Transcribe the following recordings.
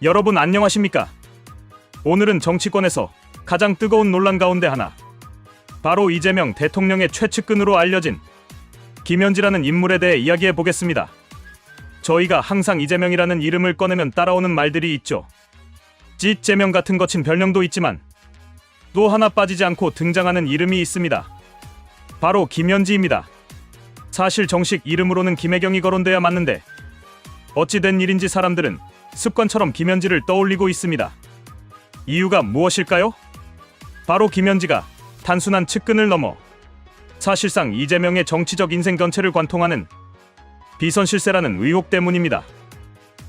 여러분 안녕하십니까? 오늘은 정치권에서 가장 뜨거운 논란 가운데 하나. 바로 이재명 대통령의 최측근으로 알려진 김현지라는 인물에 대해 이야기해 보겠습니다. 저희가 항상 이재명이라는 이름을 꺼내면 따라오는 말들이 있죠. 찌재명 같은 거친 별명도 있지만 또 하나 빠지지 않고 등장하는 이름이 있습니다. 바로 김현지입니다. 사실 정식 이름으로는 김혜경이 거론돼야 맞는데 어찌 된 일인지 사람들은 습관처럼 김현지를 떠올리고 있습니다. 이유가 무엇일까요? 바로 김현지가 단순한 측근을 넘어 사실상 이재명의 정치적 인생 전체를 관통하는 비선실세라는 의혹 때문입니다.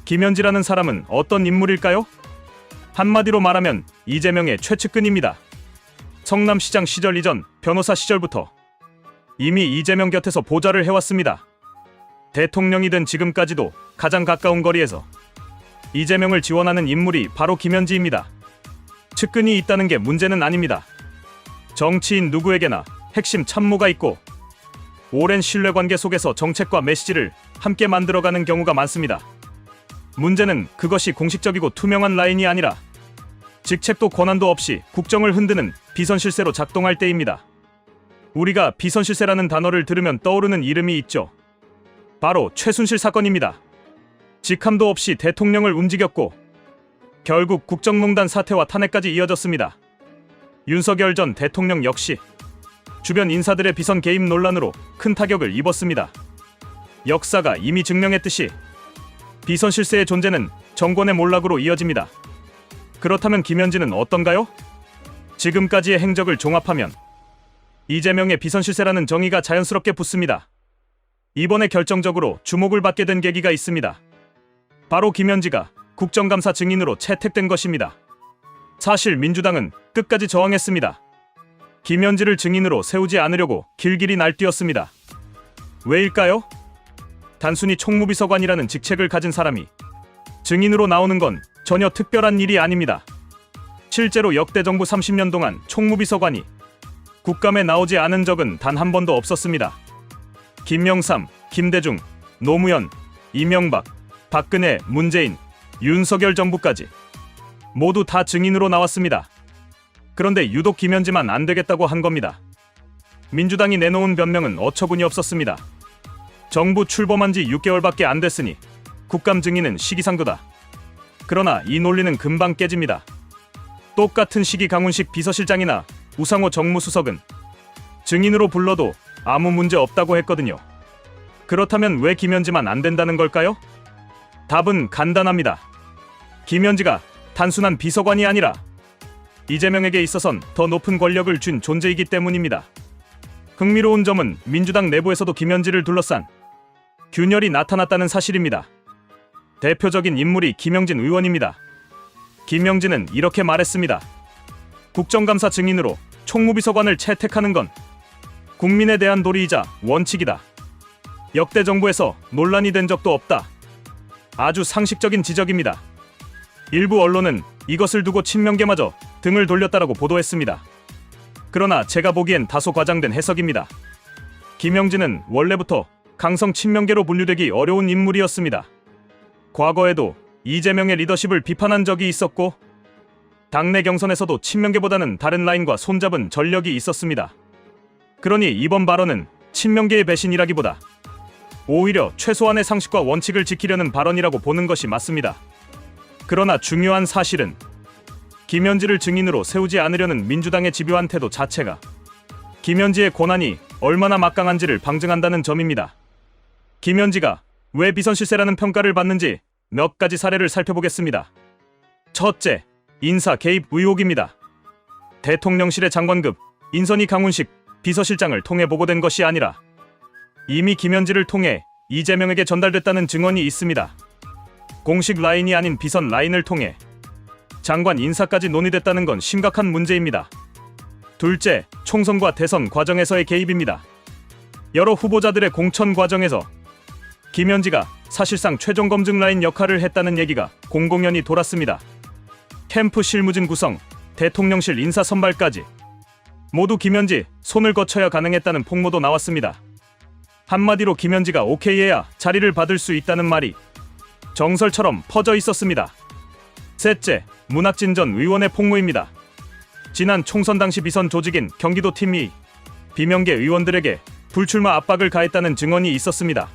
김현지라는 사람은 어떤 인물일까요? 한마디로 말하면 이재명의 최측근입니다. 성남시장 시절 이전 변호사 시절부터 이미 이재명 곁에서 보좌를 해왔습니다. 대통령이 된 지금까지도 가장 가까운 거리에서 이재명을 지원하는 인물이 바로 김현지입니다. 측근이 있다는 게 문제는 아닙니다. 정치인 누구에게나 핵심 참모가 있고 오랜 신뢰관계 속에서 정책과 메시지를 함께 만들어가는 경우가 많습니다. 문제는 그것이 공식적이고 투명한 라인이 아니라 직책도 권한도 없이 국정을 흔드는 비선실세로 작동할 때입니다. 우리가 비선실세라는 단어를 들으면 떠오르는 이름이 있죠. 바로 최순실 사건입니다. 직함도 없이 대통령을 움직였고 결국 국정농단 사태와 탄핵까지 이어졌습니다. 윤석열 전 대통령 역시 주변 인사들의 비선 개입 논란으로 큰 타격을 입었습니다. 역사가 이미 증명했듯이 비선 실세의 존재는 정권의 몰락으로 이어집니다. 그렇다면 김현지는 어떤가요? 지금까지의 행적을 종합하면 이재명의 비선 실세라는 정의가 자연스럽게 붙습니다. 이번에 결정적으로 주목을 받게 된 계기가 있습니다. 바로 김현지가 국정감사 증인으로 채택된 것입니다. 사실 민주당은 끝까지 저항했습니다. 김현지를 증인으로 세우지 않으려고 길길이 날뛰었습니다. 왜일까요? 단순히 총무비서관이라는 직책을 가진 사람이 증인으로 나오는 건 전혀 특별한 일이 아닙니다. 실제로 역대 정부 30년 동안 총무비서관이 국감에 나오지 않은 적은 단 한 번도 없었습니다. 김영삼, 김대중, 노무현, 이명박, 박근혜, 문재인, 윤석열 정부까지 모두 다 증인으로 나왔습니다. 그런데 유독 김현지만 안 되겠다고 한 겁니다. 민주당이 내놓은 변명은 어처구니 없었습니다. 정부 출범한 지 6개월밖에 안 됐으니 국감 증인은 시기상도다. 그러나 이 논리는 금방 깨집니다. 똑같은 시기 강훈식 비서실장이나 우상호 정무수석은 증인으로 불러도 아무 문제 없다고 했거든요. 그렇다면 왜 김현지만 안 된다는 걸까요? 답은 간단합니다. 김현지가 단순한 비서관이 아니라 이재명에게 있어선 더 높은 권력을 준 존재이기 때문입니다. 흥미로운 점은 민주당 내부에서도 김현지를 둘러싼 균열이 나타났다는 사실입니다. 대표적인 인물이 김영진 의원입니다. 김영진은 이렇게 말했습니다. 국정감사 증인으로 총무비서관을 채택하는 건 국민에 대한 도리이자 원칙이다. 역대 정부에서 논란이 된 적도 없다. 아주 상식적인 지적입니다. 일부 언론은 이것을 두고 친명계마저 등을 돌렸다라고 보도했습니다. 그러나 제가 보기엔 다소 과장된 해석입니다. 김영진은 원래부터 강성 친명계로 분류되기 어려운 인물이었습니다. 과거에도 이재명의 리더십을 비판한 적이 있었고 당내 경선에서도 친명계보다는 다른 라인과 손잡은 전력이 있었습니다. 그러니 이번 발언은 친명계의 배신이라기보다 오히려 최소한의 상식과 원칙을 지키려는 발언이라고 보는 것이 맞습니다. 그러나 중요한 사실은 김현지를 증인으로 세우지 않으려는 민주당의 집요한 태도 자체가 김현지의 권한이 얼마나 막강한지를 방증한다는 점입니다. 김현지가 왜 비선실세라는 평가를 받는지 몇 가지 사례를 살펴보겠습니다. 첫째, 인사 개입 의혹입니다. 대통령실의 장관급 인선이 강훈식 비서실장을 통해 보고된 것이 아니라 이미 김현지를 통해 이재명에게 전달됐다는 증언이 있습니다. 공식 라인이 아닌 비선 라인을 통해 장관 인사까지 논의됐다는 건 심각한 문제입니다. 둘째, 총선과 대선 과정에서의 개입입니다. 여러 후보자들의 공천 과정에서 김현지가 사실상 최종 검증 라인 역할을 했다는 얘기가 공공연히 돌았습니다. 캠프 실무진 구성, 대통령실 인사 선발까지 모두 김현지 손을 거쳐야 가능했다는 폭로도 나왔습니다. 한마디로 김현지가 오케이해야 자리를 받을 수 있다는 말이 정설처럼 퍼져 있었습니다. 셋째, 문학진 전 의원의 폭로입니다. 지난 총선 당시 비선 조직인 경기도 팀이 비명계 의원들에게 불출마 압박을 가했다는 증언이 있었습니다.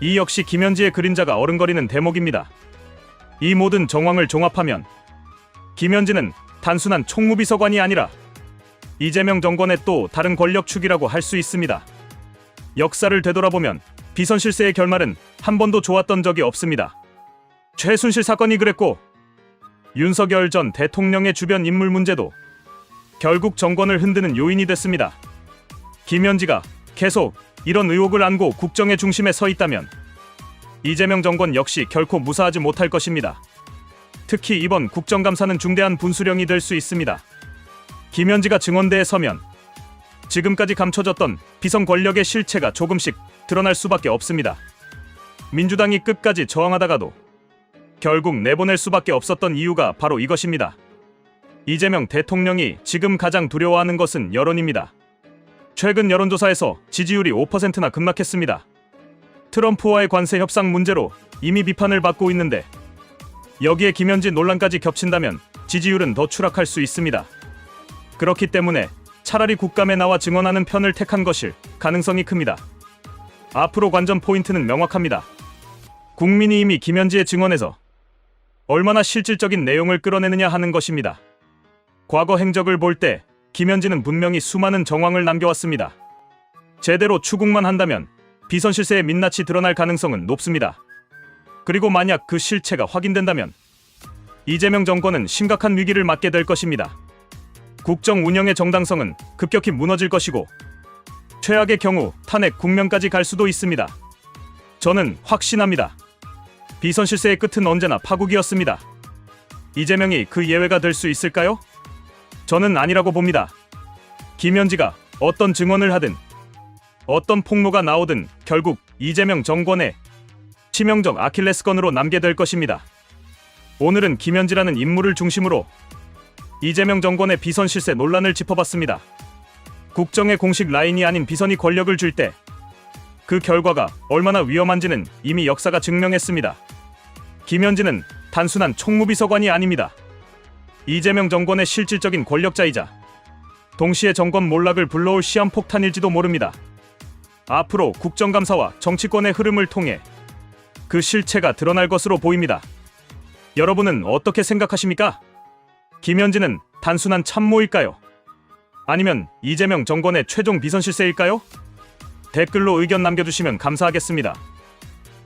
이 역시 김현지의 그림자가 어른거리는 대목입니다. 이 모든 정황을 종합하면 김현지는 단순한 총무비서관이 아니라 이재명 정권의 또 다른 권력축이라고 할 수 있습니다. 역사를 되돌아보면 비선 실세의 결말은 한 번도 좋았던 적이 없습니다. 최순실 사건이 그랬고 윤석열 전 대통령의 주변 인물 문제도 결국 정권을 흔드는 요인이 됐습니다. 김현지가 계속 이런 의혹을 안고 국정의 중심에 서 있다면 이재명 정권 역시 결코 무사하지 못할 것입니다. 특히 이번 국정감사는 중대한 분수령이 될 수 있습니다. 김현지가 증언대에 서면 지금까지 감춰졌던 비선 권력의 실체가 조금씩 드러날 수밖에 없습니다. 민주당이 끝까지 저항하다가도 결국 내보낼 수밖에 없었던 이유가 바로 이것입니다. 이재명 대통령이 지금 가장 두려워하는 것은 여론입니다. 최근 여론조사에서 지지율이 5%나 급락했습니다. 트럼프와의 관세 협상 문제로 이미 비판을 받고 있는데 여기에 김현지 논란까지 겹친다면 지지율은 더 추락할 수 있습니다. 그렇기 때문에 차라리 국감에 나와 증언하는 편을 택한 것일 가능성이 큽니다. 앞으로 관전 포인트는 명확합니다. 국민이 이미 김현지의 증언에서 얼마나 실질적인 내용을 끌어내느냐 하는 것입니다. 과거 행적을 볼 때 김현지는 분명히 수많은 정황을 남겨왔습니다. 제대로 추궁만 한다면 비선 실세의 민낯이 드러날 가능성은 높습니다. 그리고 만약 그 실체가 확인된다면 이재명 정권은 심각한 위기를 맞게 될 것입니다. 국정 운영의 정당성은 급격히 무너질 것이고 최악의 경우 탄핵 국면까지 갈 수도 있습니다. 저는 확신합니다. 비선 실세의 끝은 언제나 파국이었습니다. 이재명이 그 예외가 될 수 있을까요? 저는 아니라고 봅니다. 김현지가 어떤 증언을 하든 어떤 폭로가 나오든 결국 이재명 정권의 치명적 아킬레스건으로 남게 될 것입니다. 오늘은 김현지라는 인물을 중심으로 이재명 정권의 비선 실세 논란을 짚어봤습니다. 국정의 공식 라인이 아닌 비선이 권력을 줄 때 그 결과가 얼마나 위험한지는 이미 역사가 증명했습니다. 김현지는 단순한 총무비서관이 아닙니다. 이재명 정권의 실질적인 권력자이자 동시에 정권 몰락을 불러올 시한폭탄일지도 모릅니다. 앞으로 국정감사와 정치권의 흐름을 통해 그 실체가 드러날 것으로 보입니다. 여러분은 어떻게 생각하십니까? 김현지는 단순한 참모일까요? 아니면 이재명 정권의 최종 비선 실세일까요? 댓글로 의견 남겨주시면 감사하겠습니다.